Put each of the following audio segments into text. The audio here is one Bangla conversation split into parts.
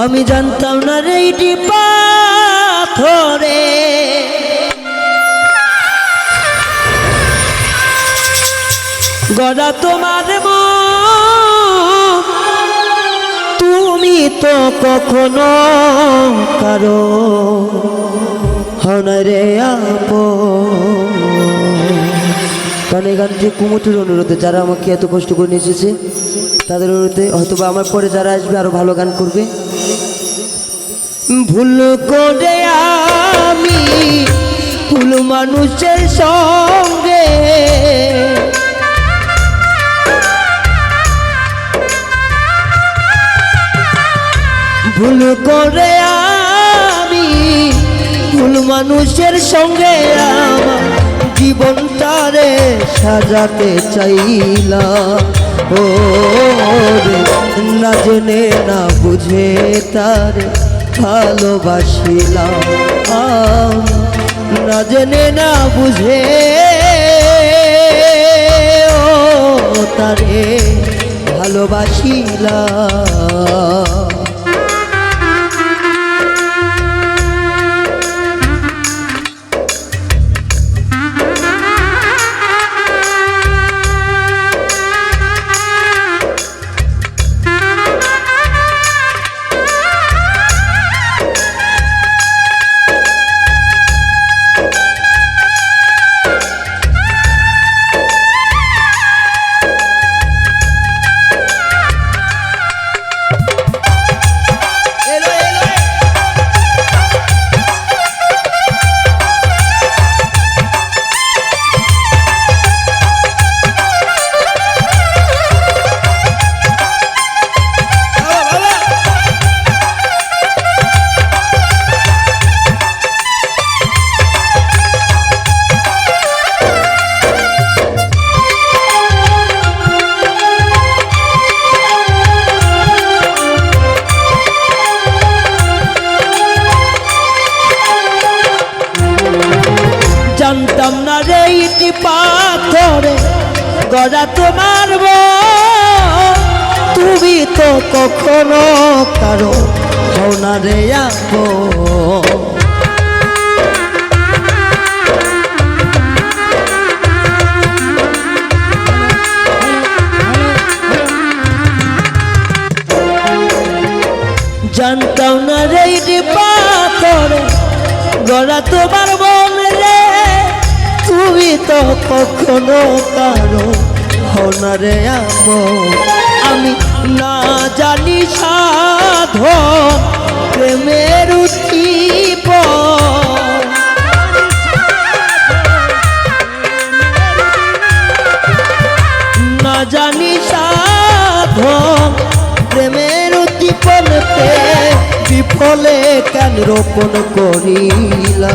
আমি জানতাম না রে পাথরে। গড়া তোমার তুমি তো কখনো কারও হনরে আপ কারণ এই গানটি কুমুটির অনুরোধে যারা আমাকে এত কষ্ট করে নিয়ে এসেছে, তাদের অনুরোধে হয়তো বা আমার পরে যারা আসবে আরও ভালো গান করবে। ভুল করে আমি ভুল মানুষের সঙ্গে ভুল করে আমি ভুল মানুষের সঙ্গে আমার জীবনটারে সাজাতে চাইলাম ও না জেনে, না বুঝে তার ভালোবাসিলাম। না জেনে, না বুঝে, ও তারে ভালোবাসিলাম। গড়া তোমার। তুমি তো কখনো কারও হও না রে। জানতাম না রে পাথরে মন রে তুমি কখনো কারও হনারে আমি না জানি সাধন, প্রেমের উঠিপ না জানি সাধন, প্রেমের উদ্দীপনতে বিফলে কেন রোপণ না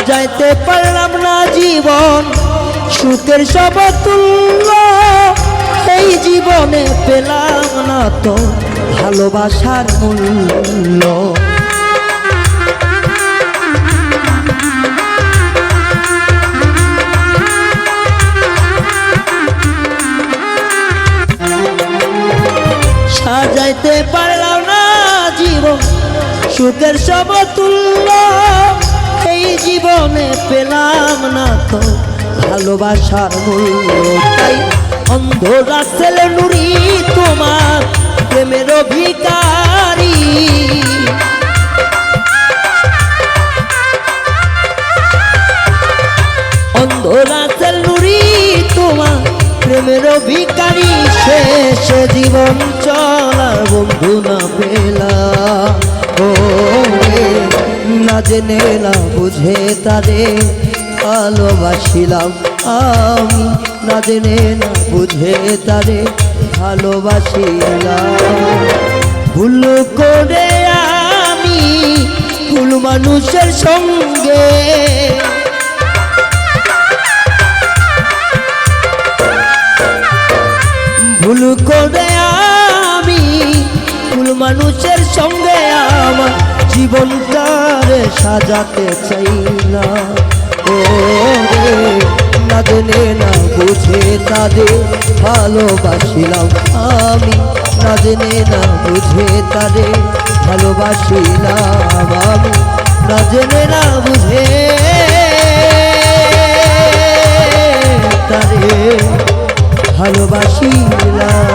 সাজাইতে পারলাম না জীবন, সুখের সব তুল্য এই জীবনে পেলাম না তো ভালোবাসার মূল্য। সাজাইতে পারলাম না জীবন, সুখের সমতুল্য জীবনে পেলাম না তো ভালোবাসার মূল্য অন্ধ রাসেল নুরি তোমার প্রেমের অধিকারী অন্ধরা তেল নুরি তোমার প্রেমের ভিকারি শেষ জীবন চলার বন্ধু না পেলা। ও না জেনে না বুঝে তারে ভালোবাসিলাম। আমি না জেনে না বুঝে তারে ভালোবাসিলাম। ভুল করে আমি ভুল মানুষের সঙ্গে ভুল করে আমি ভুল মানুষের সঙ্গে আমার জীবনটারে সাজাতে চাই না। ও না জেনে, না বুঝে তাদের ভালোবাসিলাম আমি। না জেনে, না বুঝে তাদের ভালোবাসিলাম আমি। না জেনে, না বুঝে তারে ভালোবাসিলাম।